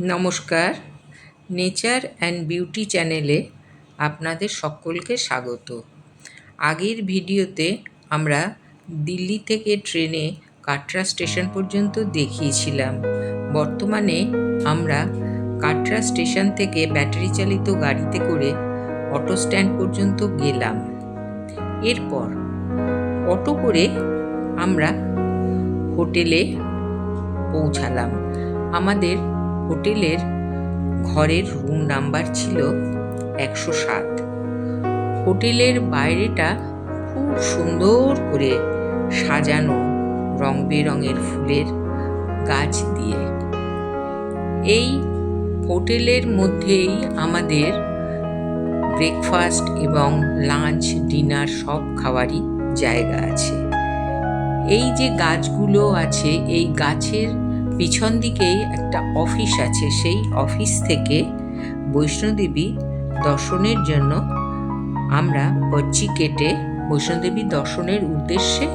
নমস্কার। Nature and beauty চ্যানেলে আপনাদের সকলকে স্বাগত। আগের ভিডিওতে আমরা দিল্লি থেকে ট্রেনে কাটরা স্টেশন পর্যন্ত দেখিয়েছিলাম। বর্তমানে আমরা কাটরা স্টেশন থেকে ব্যাটারি চালিত গাড়িতে করে অটো স্ট্যান্ড পর্যন্ত গেলাম। এরপর অটো করে আমরা হোটেলে পৌঁছালাম। আমাদের হোটেলের ঘরের রুম নাম্বার ছিল একশো সাত। হোটেলের বাইরেটা খুব সুন্দর করে সাজানো রং বেরঙের ফুলের গাছ দিয়ে। এই হোটেলের মধ্যেই আমাদের ব্রেকফাস্ট এবং লাঞ্চ, ডিনার সব খাওয়ারই জায়গা আছে। এই যে গাছগুলো আছে, এই গাছের পিছন দিকেই একটা অফিস আছে, সেই অফিস থেকে বৈষ্ণোদেবী দর্শনের জন্য আমরা পর্চি কেটে বৈষ্ণোদেবী দর্শনের উদ্দেশ্যে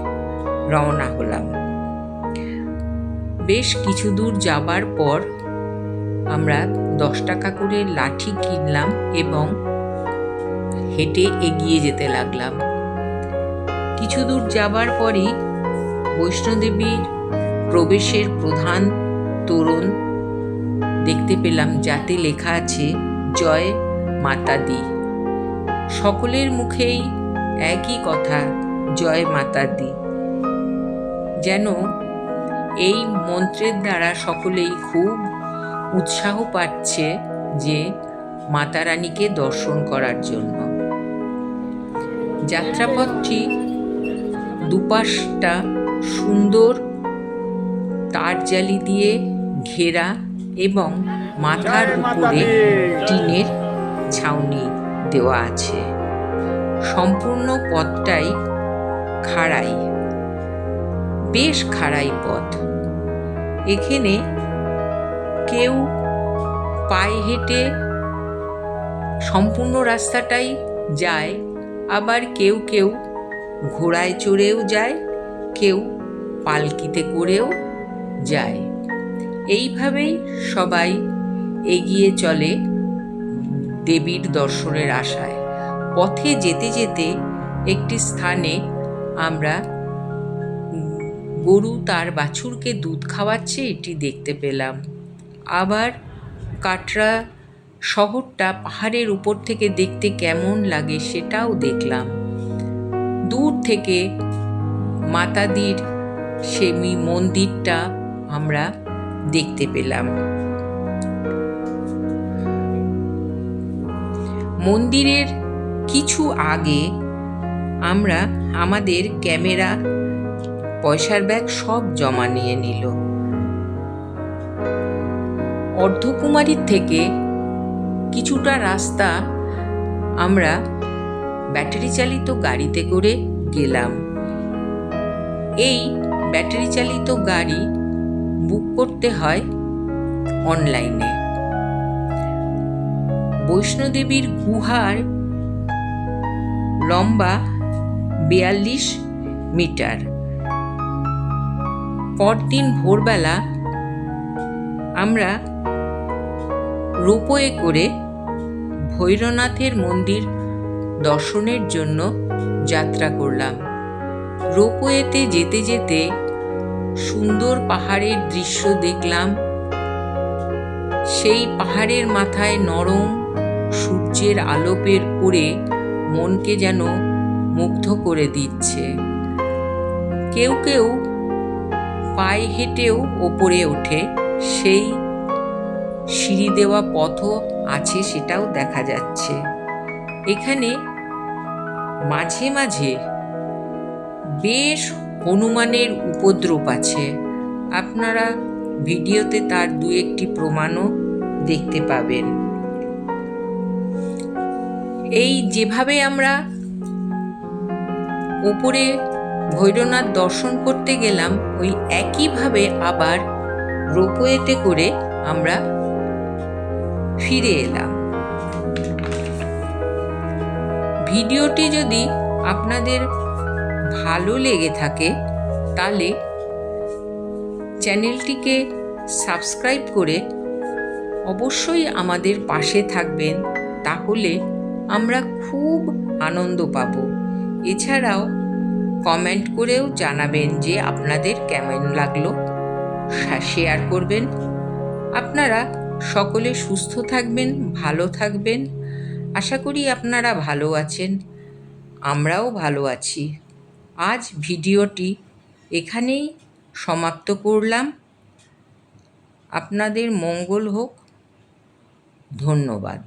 রওনা হলাম। বেশ কিছু দূর যাবার পর আমরা দশ টাকা করে লাঠি কিনলাম এবং হেঁটে এগিয়ে যেতে লাগলাম। কিছু দূর যাবার পরই বৈষ্ণোদেবীর প্রবেশের প্রধান তোরণ। দেখতে পেলাম যাতে লেখা আছে, জয় মাতা দি। সকলের মুখেই একই কথা, জয় মাতা দি। যেন এই মন্ত্রের দ্বারা সকলেই খুব উৎসাহ পাচ্ছে যে মাতা রানীকে দর্শন করার জন্য। যাত্রাপথটি দুপাশটা সুন্দর তার জালি দিয়ে ঘেরা এবং মাথার উপরে টিনের ছাউনি দেওয়া আছে। সম্পূর্ণ পথটাই খাড়াই, বেশ খাড়াই পথ। এখানে কেউ পায়ে হেঁটে সম্পূর্ণ রাস্তাটাই যায়, আবার কেউ কেউ ঘোড়ায় চড়েও যায়, কেউ পালকিতে করেও যায়। এইভাবেই সবাই এগিয়ে চলে দেবীর দর্শনের আশায়। পথে যেতে যেতে একটি স্থানে আমরা গরু তার বাছুরকে দুধ খাওয়াচ্ছে, এটি দেখতে পেলাম। আবার কাটরা শহরটা পাহাড়ের উপর থেকে দেখতে কেমন লাগে সেটাও দেখলাম। দূর থেকে মাতাদির সেমি মন্দিরটা আমরা দেখতে পেলাম। মন্দিরের কিছু আগে আমরা আমাদের ক্যামেরা, পয়সার ব্যাগ সব জমা নিয়ে নিল। অর্ধকুমারীর থেকে কিছুটা রাস্তা আমরা ব্যাটারি চালিত গাড়িতে করে গেলাম। এই ব্যাটারি চালিত গাড়ি বুক করতে হয় অনলাইনে। বৈষ্ণোদেবীর গুহার লম্বা বিয়াল্লিশ মিটার। পরদিন ভোরবেলা আমরা রোপওয়ে করে ভৈরনাথের মন্দির দর্শনের জন্য যাত্রা করলাম। রোপওয়েতে যেতে যেতে সুন্দর পাহাড়ের দৃশ্য দেখলাম। সেই পাহাড়ের মাথায় নরম সূর্যের আলোপের পড়ে মনকে যেন মুগ্ধ করে দিচ্ছে। কেউ কেউ পায়ে হেঁটেও ওপরে ওঠে। সেই সিঁড়ি দেওয়া পথও আছে সেটাও দেখা যাচ্ছে। এখানে মাঝে মাঝে বেশ হনুমানের উপদ্রব আছে। আপনারা ভিডিওতে তার দু একটি প্রমাণও দেখতে পাবেন। এই যেভাবে আমরা উপরে ভৈরনাথ দর্শন করতে গেলাম, ওই একইভাবে আবার রোপওয়েতে করে আমরা ফিরে এলাম। ভিডিওটি যদি আপনাদের ভালো লেগে থাকে, তাহলে চ্যানেলটিকে সাবস্ক্রাইব করে অবশ্যই আমাদের পাশে থাকবেন, তাহলে আমরা খুব আনন্দ পাব। এছাড়াও কমেন্ট করেও জানাবেন যে আপনাদের কেমন লাগল শেয়ার করবেন। আপনারা সকলে সুস্থ থাকবেন, ভালো থাকবেন। আশা করি আপনারা ভালো আছেন, আমরাও ভালো আছি। আজ ভিডিওটি এখানেই সমাপ্ত করলাম। আপনাদের মঙ্গল হোক। ধন্যবাদ।